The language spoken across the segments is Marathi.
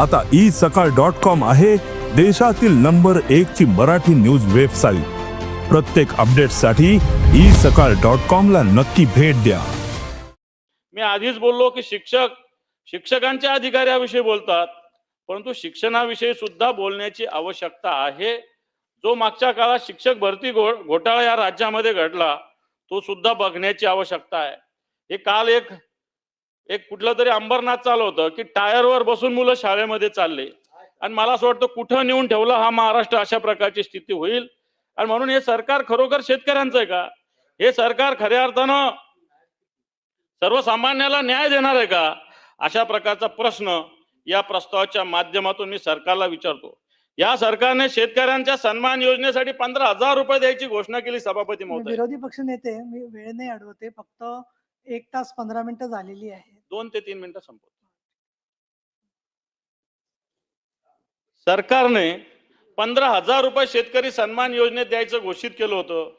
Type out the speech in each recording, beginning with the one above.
आता ई सकाळ डॉट कॉम आहे देशातील नंबर एक ची मराठी न्यूज वेबसाईट. प्रत्येक अपडेटसाठी ई सकाळ डॉट कॉम ला नक्की भेट द्या. मी आधीच बोललो की शिक्षक शिक्षकांच्या अधिकाऱ्याविषयी बोलतात परंतु शिक्षणाविषयी सुद्धा बोलण्याची आवश्यकता आहे. जो मागच्या काळात शिक्षक भरती घो घोटाळा या राज्यामध्ये घडला तो सुद्धा बघण्याची आवश्यकता आहे. हे काल एक एक कुठलं तरी अंबरनाथ चालू होतं की टायरवर बसून मुलं शाळेमध्ये चालले. आणि मला असं वाटतं कुठं नेऊन ठेवलं हा महाराष्ट्र अशा प्रकारची स्थिती होईल. आणि म्हणून हे सरकार खरोखर शेतकऱ्यांचं आहे का? हे सरकार खऱ्या अर्थानं सर्वसामान्याला न्याय देणार आहे का? अशा प्रकारचा प्रश्न या प्रस्तावाच्या माध्यमातून मी सरकारला विचारतो. या सरकारने शेतकऱ्यांच्या सन्मान योजनेसाठी पंधरा हजार रुपये द्यायची घोषणा केली सभापती महोदय. विरोधी पक्ष नेते मी वेळ नाही अडवते फक्त एक तास पंधरा मिनिटं झालेली आहे. दोन ते तीन मिनिटं संपवतो. सरकारने पंधरा हजार रुपये शेतकरी सन्मान योजनेत द्यायचं घोषित केलं होतं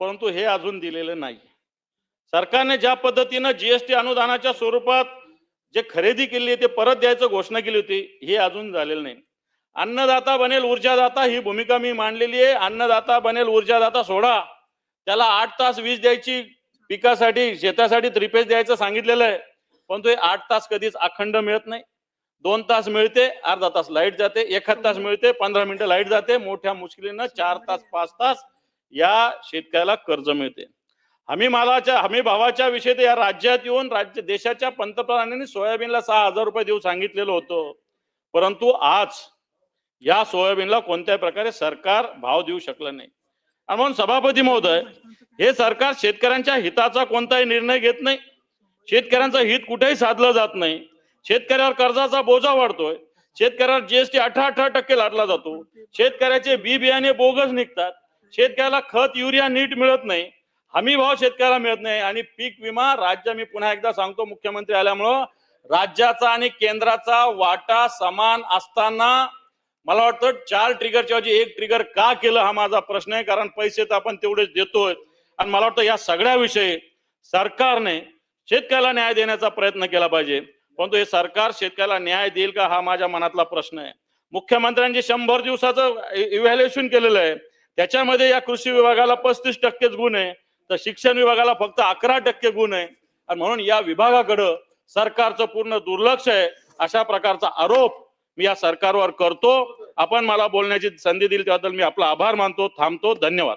परंतु हे अजून दिलेलं नाही. सरकारने ज्या पद्धतीनं जीएसटी अनुदानाच्या स्वरूपात जे खरेदी केली आहे ते परत द्यायचं घोषणा केली होती हे अजून झालेलं नाही. अन्नदाता बनेल ऊर्जादाता ही भूमिका मी मांडलेली आहे. अन्नदाता बनेल ऊर्जादाता सोडा. त्याला आठ तास वीज द्यायची पिकासाठी शेतासाठी त्रिपेज द्यायचं सांगितलेलं आहे. परंतु हे आठ तास कधीच अखंड मिळत नाही. दोन तास मिळते अर्धा तास लाइट जाते एखाद तास मिळते पंधरा मिनिटं लाइट जाते मोठ्या मुश्किलीनं चार तास पाच तास या शेतकऱ्याला कर्ज मिळते. हमी मालाच्या हमी भावाच्या विषयी या राज्यात येऊन राज्य देशाच्या पंतप्रधानांनी सोयाबीनला सहा हजार रुपये देऊ सांगितलेलं होतं. परंतु आज या सोयाबीनला कोणत्याही प्रकारे सरकार भाव देऊ शकलं नाही. आणि म्हणून सभापती महोदय हे सरकार शेतकऱ्यांच्या हिताचा कोणताही निर्णय घेत नाही. शेतकऱ्यांचं हित कुठेही साधलं जात नाही. शेतकऱ्यावर कर्जाचा बोजा वाढतोय. शेतकऱ्यावर जीएसटी अठरा अठरा टक्के लादला जातो. शेतकऱ्याचे बी बियाणे बोगस निघतात. शेतकऱ्याला खत युरिया नीट मिळत नाही. हमी भाव शेतकऱ्याला मिळत नाही. आणि पीक विमा राज्य मी पुन्हा एकदा सांगतो मुख्यमंत्री आल्यामुळं राज्याचा आणि केंद्राचा वाटा समान असताना मला वाटतं चार ट्रिगरच्या ऐवजी एक ट्रिगर का केलं हा माझा प्रश्न आहे. कारण पैसे तर आपण तेवढेच देतोय. आणि मला वाटतं या सगळ्या विषयी सरकारने शेतकऱ्याला न्याय देण्याचा प्रयत्न केला पाहिजे. परंतु हे सरकार शेतकऱ्याला न्याय देईल का हा माझ्या मनातला प्रश्न आहे. मुख्यमंत्र्यांनी शंभर दिवसाचं इव्हॅल्युएशन केलेलं आहे. त्याच्यामध्ये या कृषी विभागाला पस्तीस टक्केच गुण आहे. तर शिक्षण विभागाला फक्त अकरा टक्के गुण आहे. आणि म्हणून या विभागाकडं सरकारचं पूर्ण दुर्लक्ष आहे. अशा प्रकारचा आरोप मी या सरकारवर करतो. आपण मला बोलण्याची संधी दिली त्याबद्दल मी आपला आभार मानतो. थांबतो. धन्यवाद.